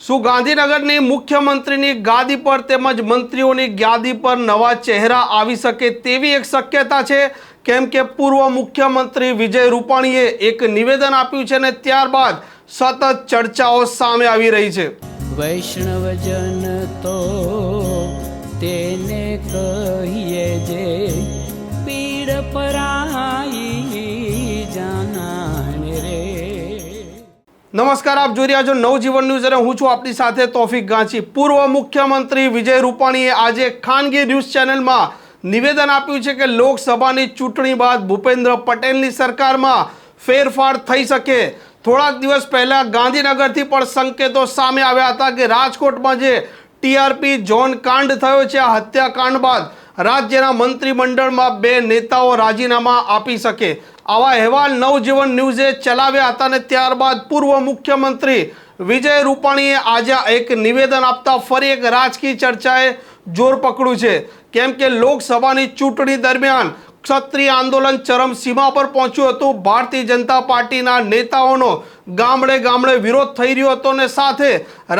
શું ગાંધીનગરની મુખ્યમંત્રીની ગાદી પર તેમજ મંત્રીઓની ગાદી પર નવા ચહેરા આવી શકે તેવી એક શક્યતા છે? કેમ કે પૂર્વ મુખ્યમંત્રી વિજય રૂપાણીએ એક નિવેદન આપ્યું છે ને ત્યારબાદ સતત ચર્ચાઓ સામે આવી રહી છે. વૈષ્ણવજન તો તેને કહીએ જે પીડ પરાઈ નમસ્કાર, આપ જોઈ રહ્યા છો નવજીવન ન્યૂઝ અને હું છું આપની સાથે તોફિક ગાંચી. પૂર્વ મુખ્યમંત્રી વિજય રૂપાણીએ આજે ખાનગી ન્યૂઝ ચેનલમાં નિવેદન આપ્યું છે કે લોકસભાની ચૂંટણી બાદ ભૂપેન્દ્ર પટેલની સરકારમાં ફેરફાર થઈ શકે. થોડાક દિવસ પહેલાં ગાંધીનગરથી પણ સંકેતો સામે આવ્યા હતા કે રાજકોટમાં જે ટીઆરપી ઝોન કાંડ થયો છે, આ હત્યાકાંડ બાદ રાજ્યના મંત્રીમંડળમાં બે નેતાઓ રાજીનામા આપી શકે. આવા અહેવાલ નવજીવન ન્યૂઝે ચલાવ્યા હતા અને ત્યારબાદ પૂર્વ મુખ્યમંત્રી વિજય રૂપાણીએ આજે એક નિવેદન આપતા ફરી એક રાજકીય ચર્ચાએ જોર પકડ્યું છે. કેમ કે લોકસભાની ચૂંટણી દરમિયાન ક્ષત્રિય આંદોલન ચરમસીમા પર પહોંચ્યું હતું. ભારતીય જનતા પાર્ટીના નેતાઓનો ગામડે ગામડે વિરોધ થઈ રહ્યો હતો ને સાથે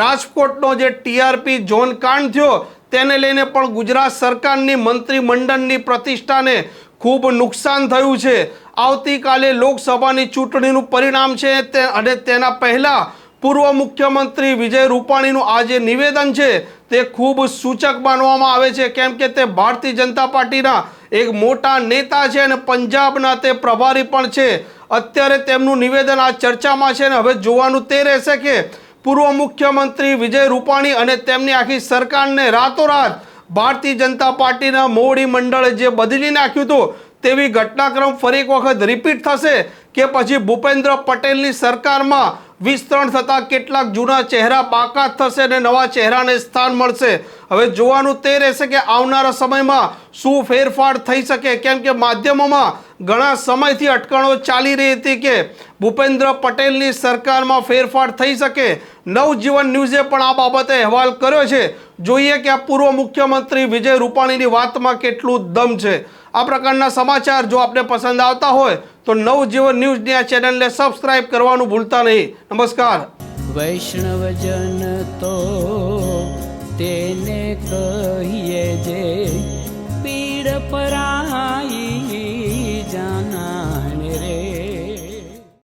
રાજકોટનો જે ટીઆરપી ઝોન કાંડ થયો તેને લઈને પણ ગુજરાત સરકારની મંત્રીમંડળની પ્રતિષ્ઠાને ખૂબ નુકસાન થયું છે. આવતીકાલે લોકસભાની ચૂંટણીનું પરિણામ છે તે અને તેના પહેલાં પૂર્વ મુખ્યમંત્રી વિજય રૂપાણીનું આ જે નિવેદન છે તે ખૂબ સૂચક માનવામાં આવે છે. કેમ કે તે ભારતીય જનતા પાર્ટીના એક મોટા નેતા છે અને પંજાબના તે પ્રભારી પણ છે. અત્યારે તેમનું નિવેદન આ ચર્ચામાં છે ને હવે જોવાનું તે રહેશે કે પૂર્વ મુખ્યમંત્રી વિજય રૂપાણી અને તેમની આખી સરકારને રાતોરાત ભારતીય જનતા પાર્ટીના મોવડી મંડળે જે બદલી નાખ્યું હતું, તેવી ઘટનાક્રમ ફરી એક વખત રિપીટ થશે કે પછી ભૂપેન્દ્ર પટેલની સરકારમાં વિસ્તરણ થતાં કેટલાક જૂના ચહેરા બાકાત થશે અને નવા ચહેરાને સ્થાન મળશે. હવે જોવાનું તે રહેશે કે આવનારા સમયમાં શું ફેરફાર થઈ શકે, કેમ કે માધ્યમોમાં ઘણા સમયથી અટકણો ચાલી રહી હતી કે ભૂપેન્દ્ર પટેલની સરકારમાં ફેરફાર થઈ શકે. નવજીવન ન્યૂઝે પણ આ બાબતે અહેવાલ કર્યો છે. જોઈએ કે આ પૂર્વ મુખ્યમંત્રી વિજય રૂપાણીની વાતમાં કેટલું દમ છે. આ પ્રકારના સમાચાર જો આપને પસંદ આવતા હોય, તો નવજીવન ન્યૂઝની આ ચેનલને સબસ્ક્રાઇબ કરવાનું ભૂલતા નહીં. નમસ્કાર. વૈષ્ણવજન તો તેને કહીએ જે